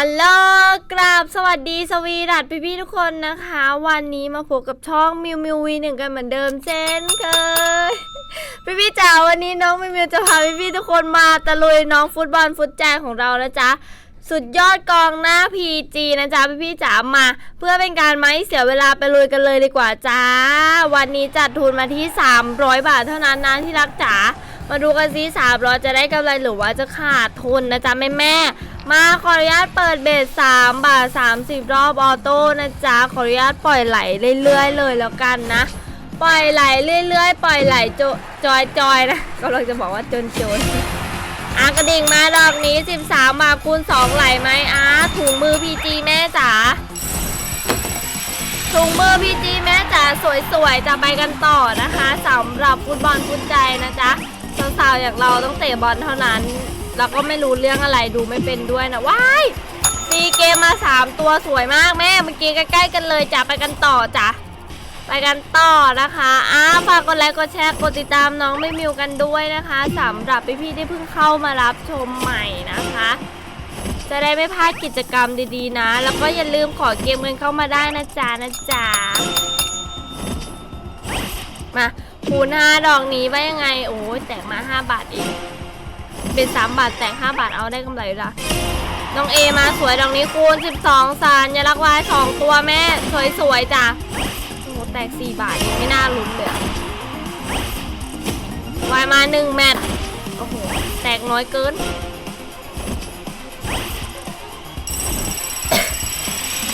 ฮัลโหลกราบสวัสดีสวีดัตพี่พี่ทุกคนนะคะ วันนี้มาพบกับช่องมิวมิววีหนึ่งกันเหมือนเดิมเช่นเคยพี่พี่จ๋าวันนี้น้องมิวมิวจะพาพี่พี่ทุกคนมาตะลุยน้องฟุตบอลฟุตแจงของเรานะจ๊ะสุดยอดกองหน้า PG นะจ๊ะพี่พี่จ๋ามา เพื่อเป็นการไม่เสียเวลาไปลุยกันเลยดีกว่าจ้า วันนี้จัดทุนมาที่ 300 บาทเท่านั้นนะที่รักจ๋า มาดูกันซิ300จะได้กำไรหรือว่าจะขาดทุนนะจ๊ะแม่แม่มาขออนุญาตเปิดเบส3บาท30รอบออโต้นะจ๊ะขออนุญาตปล่อยไหลเรื่อยๆเลยแล้วกันนะ ปล่อยไหลเรื่อยๆ ปล่อยไหลจจอยจอยนะกำลังจะบอกว่าจนจนอะกระดิ่งมาดอกนี้ 13 บาทคูณ 2 ไหลไหมอะถุงมือพีจีแม่จ๋าถุงมือพีจีแม่จ๋าสวยๆจะไปกันต่อนะคะสำหรับฟุตบอลฟุตใจนะจ๊ะ สาวๆอย่างเราต้องเตะบอลเท่านั้น แล้วก็ไม่รู้เรื่องอะไรดูไม่เป็นด้วยนะว้ายซีเกมมา 3 ตัวสวยมากแม่เมื่อกี้ใกล้ๆกันเลยจ้ะไปกันต่อจ้ะไปกันต่อนะคะอ้าฝากกดไลค์กดแชร์กดติดตามน้องไม่มิวกันด้วยนะคะสำหรับพี่ๆที่เพิ่งเข้ามารับชมใหม่นะคะ จะได้ไม่พลาดกิจกรรมดีๆนะ แล้วก็อย่าลืมขอเกมเงินเข้ามาได้นะจ๊ะนะจ๊ะมา คูณ5ดอกนี้ว่ายังไง โอ้ยแตกมา 5 บาทเองเป็น3บาทแตก 5 บาทเอาได้กำไรละน้องเอมาสวยดอกนี้คูณ 12 สารยาลักวาย2ตัวแม่ สวยๆจ้ะโอ้แตก 4 บาทยังไม่น่าลุ้นเลยอะวายมา1แมตช์โอ้โห แตกน้อยเกิน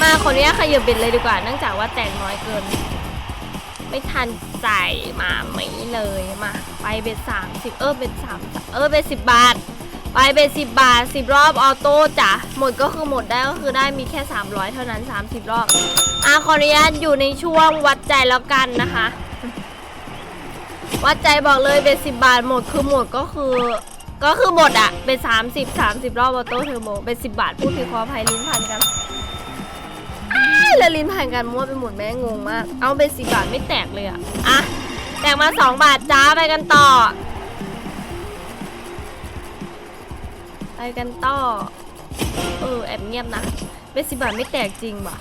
มาคนนี้ขยับบิดเลยดีกว่าเนื่องจากว่าแตกน้อยเกิน ไม่ทันใสมาไม่เลยมาไปเบ็ดสามสิบเออเบ็ดสามเออเบ็ดสิบบาท ไปเบ็ดสิบบาทสิบรอบออโต้จ้ะหมดก็คือหมดได้ก็คือได้มีแค่300เท่านั้น30รอบอะขออนุญาตอยู่ในช่วงวัดใจแล้วกันนะคะ วัดใจบอกเลยเบ็ดสิบบาทหมดคือหมดก็คือก็คือหมดอะเป็นสามสิบสามสิบรอบออโต้เทอร์โบเป็นสิบบาทพูดผิดขออภัยลิ้นพันกัน แล้วลิ้นผ่านกันมั่วไปหมดแม่งงมาก เอาเป็นสี่บาทไม่แตกเลยอะอะแตกมาสองบาทจ้าไปกันต่อ ไปกันต่อ เออแอบเงียบนะเป็นสิบาทไม่แตกจริงว่ะ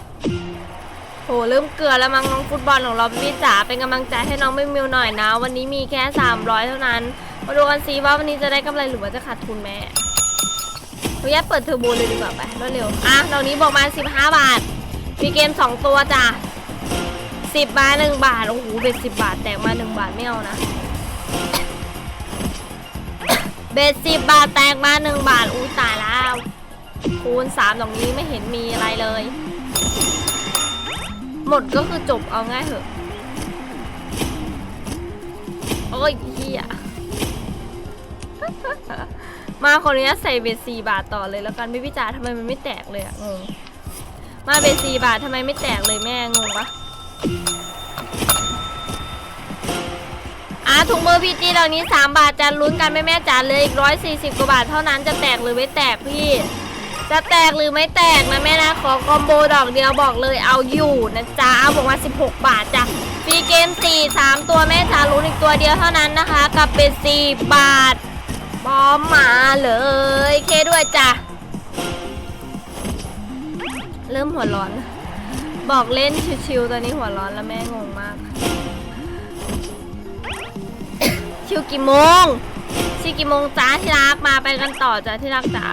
โหเริ่มเกลือแล้วมั้งน้องฟุตบอลของเราพี่จ๋าเป็นกำลังใจให้น้องไม่มิวหน่อยนะ วันนี้มีแค่ 300 เท่านั้น มาดูกันซิว่าวันนี้จะได้กำไรหรือว่าจะขาดทุนแม่เราแยกเปิดเทอร์โบเลยดีกว่าไปรวดเร็วอะดอกนี้บอกมา 15 บาท มีเกม2ตัวจ้ะ10บาท1บาท โอ้โหเบ็ด10บาท แตกมา1บาทไม่เอานะ เบ็ด10บาทแตกมา1บาท อุ้ยตายแล้ว คูณ3ตรงนี้ไม่เห็นมีอะไรเลย หมดก็คือจบเอาง่ายเหอะ โอ้ยเฮียมาคนนี้ใส่เบ็ด4บาทต่อเลยแล้วกันไม่พิจารทำไมมันไม่แตกเลยอะงง มาเบสสี่บาททำไมไม่แตกเลยแม่งงปะอะถุงมือพีจีเหล่านี้ 3 บาทจะลุ้นกันแม่แม่จ๋าเลยอีกร้อยสี่สิบกว่าบาทเท่านั้นจะแตกหรือไม่แตกพี่ จะแตกหรือไม่แตกนะแม่นะขอคอมโบดอกเดียวบอกเลยเอาอยู่นะจ๊ะเอาบอกว่า 16 บาทจ้ะฟรีเกม 4 3 ตัวแม่จ๋าลุ้นอีกตัวเดียวเท่านั้นนะคะ กับเป็น4บาทบอมมาเลย เคด้วยจ้ะ เริ่มหัวร้อน บอกเล่นชิวๆตอนนี้หัวร้อนแล้วแม่งงมาก ชิวกี่โมง ชิวกี่โมงจ้าที่รักมาไปกันต่อจ้าที่รักจ๋า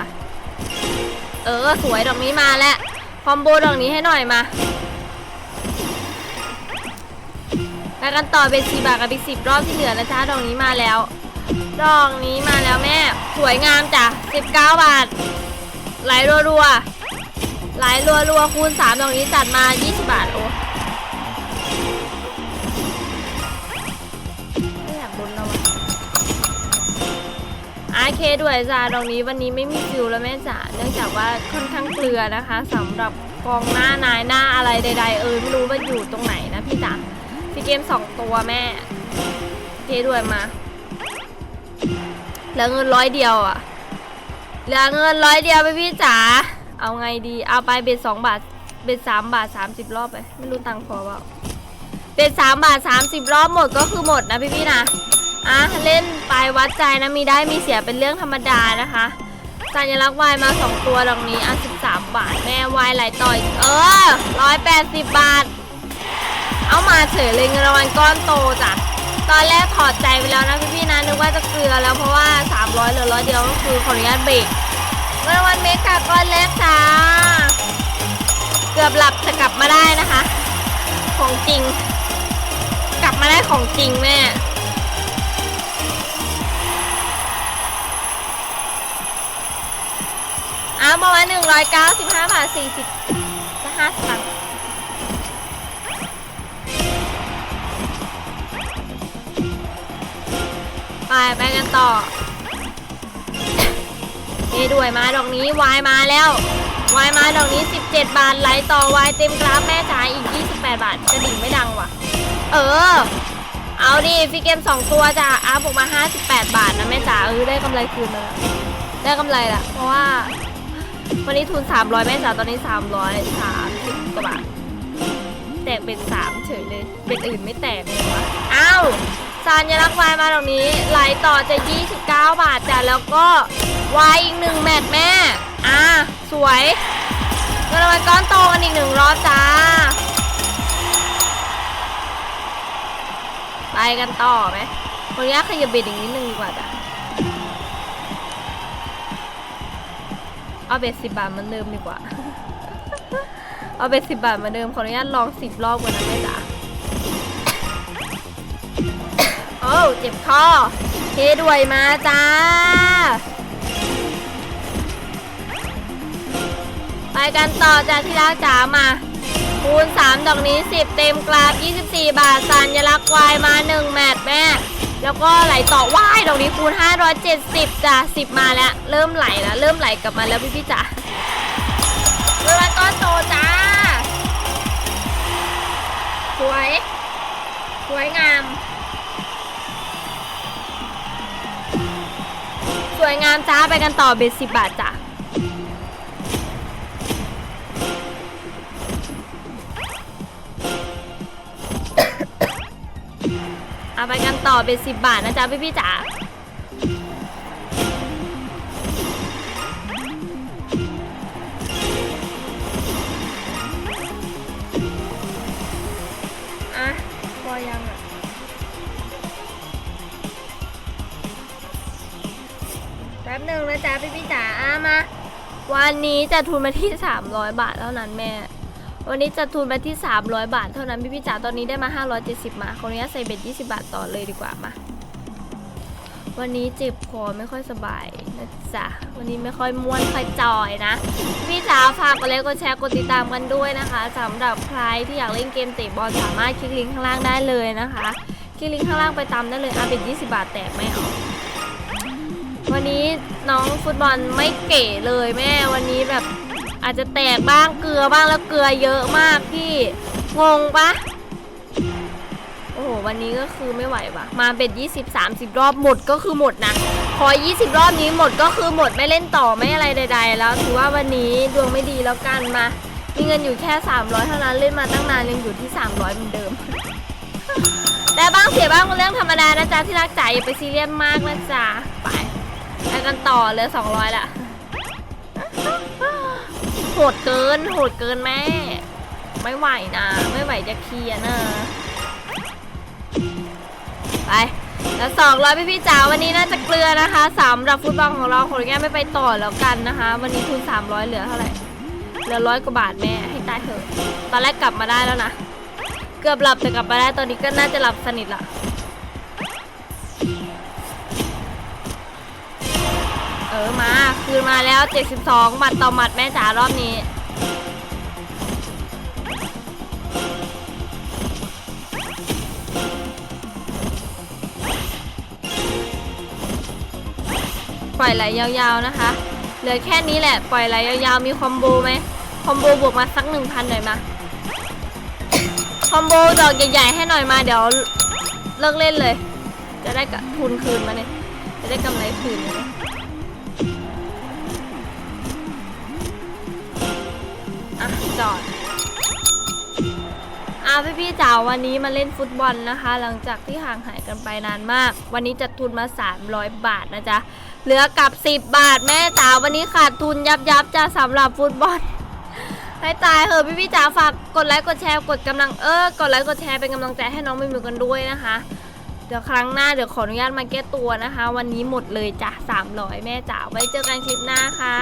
เออสวยดอกนี้มาแล้วคอมโบดอกนี้ให้หน่อยมาไปกันต่อเป็นสี่บาทกับอีกสิบรอบที่เหลือนะจ้าดอกนี้มาแล้ว ดอกนี้มาแล้วแม่ สวยงามจ้ะสิบเก้าบาทไหลรัวๆ หลายรัวรัวคูณ3ตรงนี้จัดมา 20 บาท โอ้ไม่อยากบุญแล้วอะอาเคด้วยจ้าตรงนี้วันนี้ไม่มีฟิวแล้วแม่จ๋าเนื่องจากว่าค่อนข้างเกลือนะคะสำหรับกองหน้านายหน้าอะไรใด ๆ เออไม่รู้ว่าอยู่ตรงไหนนะพี่จ๋าพี่เกม 2 ตัวแม่เคด้วยมาเหลือเงินร้อยเดียวอะเหลือเงินร้อยเดียวไปพี่จ๋า เอาไงดี เอาไปเบ็ดสองบาท เบ็ดสามบาทสามสิบรอบไป ไม่รู้ตังค์พอเปล่า เบ็ดสามบาทสามสิบรอบหมดก็คือหมดนะพี่พี่ๆนะ อะเล่นไปวัดใจนะมีได้มีเสียเป็นเรื่องธรรมดานะคะสัญลักษณ์วายมาสองตัวตรงนี้อะสิบสามบาท แม่วายไหลต่อย เออร้อยแปดสิบบาท เอามาเฉยเลยเงินรางวัลก้อนโตจ้ะตอนแรกถอดใจไปแล้วนะพี่ๆนะนึกว่าจะเกลือแล้วเพราะว่า 300เหลือร้อยเดียวก็คือขออนุญาตเบรก รางวัลเมกาก้อนแรกจ้า เกือบหลับจะกลับมาได้นะคะ ของจริง กลับมาได้ของจริงแม่อ้าวประมาณหนึ่งร้อยเก้าสิบห้าบาทสี่สิบจะห้าสตางค์ไป ไปกันต่อ นี่ด้วยมาดอกนี้วายมาแล้ววายมาดอกนี้ 17 บาทไหลต่อวายเต็มกราฟแม่จ๋าอีก 28 บาทกระดิ่งไม่ดังว่ะ เออ เอาดิฟิกเกม 2 ตัวจ้ะอัพออกมา 58 บาทนะแม่จ๋าเออได้กำไรคืนแล้วได้กำไรละเพราะว่า วันนี้ทุน 300 แม่จ๋าตอนนี้ 330กว่าบาทแตกเป็น 3 เฉยเลยเป็นอื่นไม่แตกเลยวะอ้าว สัญลักษณ์วายมาตรงนี้ไหลต่อจะ 29 บาทจ้ะแล้วก็วายอีกหนึ่งแมตช์แม่ อ่าสวยเงินรางวัลก้อนโตกันอีกหนึ่งรอบจ้า ไปกันต่อไหมคนนี้ขยับเบ็ดอีกนิดนึงดีกว่าจ้ะเอาเบ็ดสิบบาทเหมือนเดิมดีกว่า เอาเบ็ดสิบบาทเหมือนเดิมขออนุญาตลองสิบรอบก่อนนะแม่จ๋า อ้เจ็บคอเทด้วยมาจ้า ไปกันต่อจากที่รักจ๋ามา คูณ 3 ดอกนี้ 10 เต็มกราฟ 24 บาทสัญลักษณ์วายมา 1 แมตช์แม่ แล้วก็ไหลต่อว่ายดอกนี้คูณ 570จ้ะ10 มาแล้ว เริ่มไหลแล้ว เริ่มไหลกลับมาแล้วพี่พี่จ๋าเวลาก้อนโตจ้า สวย สวยงาม สวยงามจ้าไปกันต่อเบสสิบบาทจ้ะเอาไปกันต่อเบสสิบบาทนะจ๊ะพี่พี่จ๋า ป๊บหนึ่งนะจ๊ะพี่พี่จ๋าอะมา วันนี้จะทุนมาที่ 300 บาทเท่านั้นแม่ วันนี้จะทุนมาที่ 300 บาทเท่านั้นพี่พี่จ๋าตอนนี้ได้มา 570 มาขออนุญาตใส่เบ็ด20 บาทต่อเลยดีกว่ามาวันนี้เจ็บคอไม่ค่อยสบายนะจ๊ะ วันนี้ไม่ค่อยม้วนค่อยจอยนะ พี่จ๋าฝากกดไลค์กดแชร์กดติดตามกันด้วยนะคะสำหรับใครที่อยากเล่นเกมเตะบอลสามารถคลิกลิงก์ข้างล่างได้เลยนะคะ คลิกลิงก์ข้างล่างไปตามได้เลยอาเบ็ด20 บาทแตกไม่เอา วันนี้น้องฟุตบอลไม่เก๋เลยแม่ วันนี้แบบอาจจะแตกบ้างเกลือบ้างแล้วเกลือเยอะมากพี่ งงปะโอ้โหวันนี้ก็คือไม่ไหวปะมาเบ็ด20 30 รอบหมดก็คือหมดนะพอ20 รอบนี้หมดก็คือหมดไม่เล่นต่อไม่อะไรใด ๆ แล้วถือว่าวันนี้ดวงไม่ดีแล้วกันมา มีเงินอยู่แค่ 300 เท่านั้นเล่นมาตั้งนานยังอยู่ที่ 300เหมือนเดิมแต่บ้างเสียบ้างเป็นเรื่องธรรมดานะจ๊ะที่รักจ๋าอย่าไปซีเรียสมากนะจ๊ะไป ไปกันต่อเลย200ละโหดเกินโหดเกินแม่ ไม่ไหวนะ ไม่ไหวจะเคลียร์นะไปแล้วสองร้อยพี่พี่จ๋าวันนี้น่าจะเกลือนะคะสำหรับฟุตบอลของเราขออนุญาตไม่ไปต่อแล้วกันนะคะ วันนี้ทุน300เหลือเท่าไหร่เหลือร้อยกว่าบาทแม่ให้ตายเถอะ ตอนแรกกลับมาได้แล้วนะ เกือบหลับแต่กลับมาได้ตอนนี้ก็น่าจะหลับสนิทละ ออมาคืนมาแล้ว 72หมัดต่อหมัดแม่จ๋ารอบนี้ปล่อยไหลยาวๆนะคะ เหลือแค่นี้แหละ ปล่อยไหลยาวๆ มีคอมโบไหม คอมโบบวกมาสักหนึ่งพันหน่อยมา คอมโบดอกใหญ่ๆให้หน่อยมา เดี๋ยวเลิกเล่นเลย จะได้กะทุนคืนมาเนี่ย จะได้กำไรคืนมาเนี่ย อะจอดอะพี่จ๋าวันนี้มาเล่นฟุตบอลนะคะ หลังจากที่ห่างหายกันไปนานมาก วันนี้จะทุนมา 300 บาทนะจ๊ะ เหลือกับ 10 บาทแม่จ๋าวันนี้ขาดทุนยับยับจะสำหรับฟุตบอลให้ตายเหอะพี่พี่จ๋าฝากกดไลค์กดแชร์กดกำลังเออกดไลค์กดแชร์เป็นกำลังใจให้น้องมิมิวกันด้วยนะคะ เดี๋ยวครั้งหน้าเดี๋ยวขออนุญาตมาแก้ตัวนะคะ วันนี้หมดเลยจ้ะ300 แม่จ๋าไว้เจอกันคลิปหน้าค่ะ